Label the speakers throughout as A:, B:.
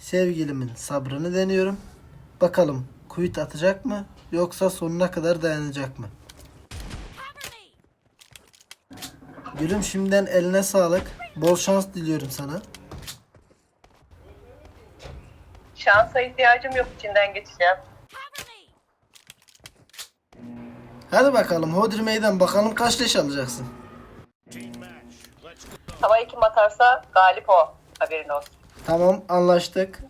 A: Sevgilimin sabrını deniyorum. Bakalım kuyut atacak mı yoksa sonuna kadar dayanacak mı? Gülüm şimdiden eline sağlık. Bol şans diliyorum sana.
B: Şansa ihtiyacım yok içinden geçeceğim.
A: Hadi bakalım Hodri meydan bakalım kaç leş alacaksın.
B: Havayı kim atarsa galip o. Haberin olsun.
A: Tamam anlaştık.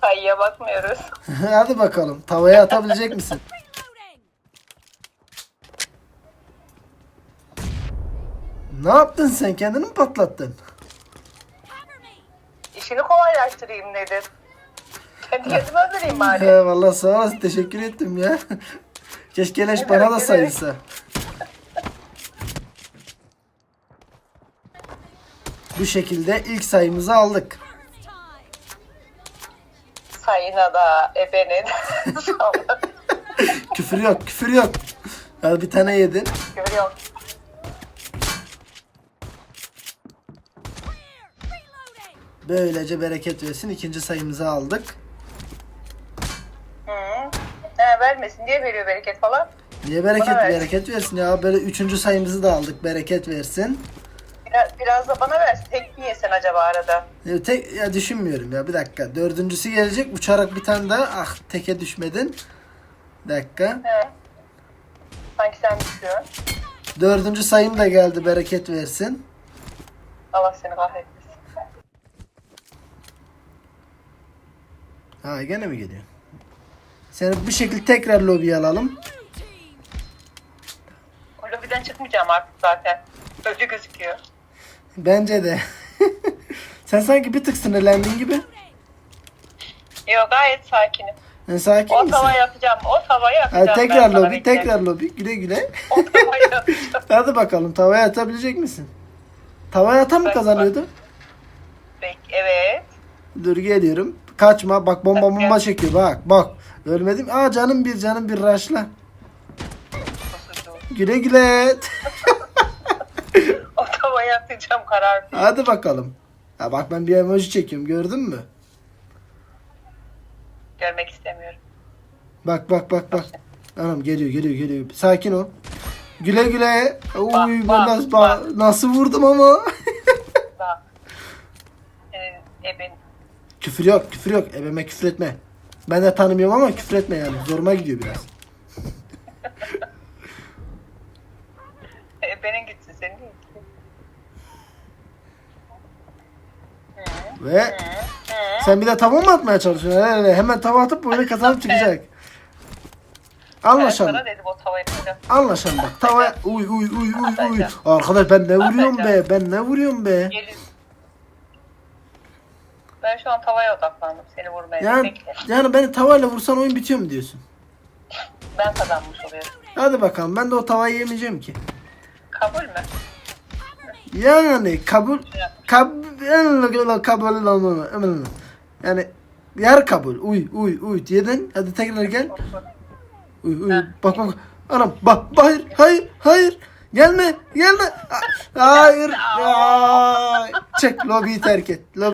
B: Sayıya bakmıyoruz.
A: Hadi bakalım tavaya atabilecek misin? Ne yaptın sen kendini mi patlattın?
B: İşini kolaylaştırayım nedir? Kendi kendime öldüreyim bari.
A: He vallahi sağ olasın teşekkür ettim ya. Keşke leş bana da sayılsa. Bu şekilde ilk sayımızı aldık.
B: Da ebenin.
A: Küfür yok küfür yok. Ya bir tane yedin.
B: Görüyorum.
A: Böylece bereket versin. ikinci sayımızı aldık.
B: Hı. He, vermesin diye veriyor bereket falan.
A: Niye bereket
B: Bana versin.
A: bereket versin ya? Böyle üçüncü sayımızı da aldık. Bereket versin.
B: Biraz, biraz da bana versin. Tek mi yesen acaba arada?
A: Ya, tek, ya düşünmüyorum ya bir dakika. Dördüncüsü gelecek. Uçarak bir tane daha. Ah teke düşmedin. Bir dakika.
B: He. Sanki sen düşüyorsun.
A: Dördüncü sayım da geldi. Bereket versin.
B: Allah seni kahretmesin.
A: Ha gene mi geliyor? Seni bu şekilde tekrar lobiye alalım.
B: O lobiden çıkmayacağım artık zaten. Öyle gözüküyor.
A: Bence de. Sen sanki bir tık sinirlendin gibi.
B: Yok gayet sakinim.
A: Yani sakin
B: O
A: misin?
B: tavayı atacağım. O tavayı atacağım.
A: Hadi tekrar lobi, tekrar lobi. Güle güle.
B: O tavayı.
A: Hadi bakalım tavaya atabilecek misin? Tavaya atan mı kazanıyordu?
B: Bek, evet.
A: Dur geliyorum. Kaçma. Bak bomba bomba çekiyor. Bak bak. Ölmedim. Aa canım bir canım bir raşla. Güle güle.
B: Atacağım karar.
A: Hadi bakalım. Ha bak ben bir emoji çekiyorum. Gördün mü?
B: Görmek istemiyorum.
A: Bak bak bak bak. Anam geliyor geliyor geliyor. Sakin ol. Güle güle. Uy
B: Bak,
A: ben
B: bak,
A: nasıl,
B: bak.
A: nasıl vurdum ama.
B: Bak. Ebin.
A: küfür yok küfür yok. Ebeme küfür etme. Ben de tanımıyorum ama küfür etme yani. Zoruma gidiyor biraz.
B: Ebenin gitsin senin değil ki.
A: Ve sen bir de tava mı atmaya çalışıyorsun? Hele hele. Hemen tava atıp böyle kazanıp çıkacak. Anlaşalım.
B: sana dedim o tavayı.
A: Anlaşalım bak. Tavaya uy uy uy uy uy. Arkadaş ben ne vuruyorum be? Ben ne vuruyorum be?
B: Gelin. Ben şu an tavaya odaklandım. Seni vurmaya.
A: Yani
B: Bekle.
A: yani beni tavayla vursan oyun bitiyor mu diyorsun?
B: Ben kazanmış oluyorum.
A: Hadi bakalım. Ben de o tavayı yemeyeceğim ki.
B: Kabul mü?
A: Yani kabul kabul kabul yani yer kabul. Uy uy uy yedin. Hadi tekrar gel. Uy uy. Bak bak. Anam bak hayır hayır hayır. Gelme gelme. Hayır. Ay. Çek lobiyi terk et. Lobi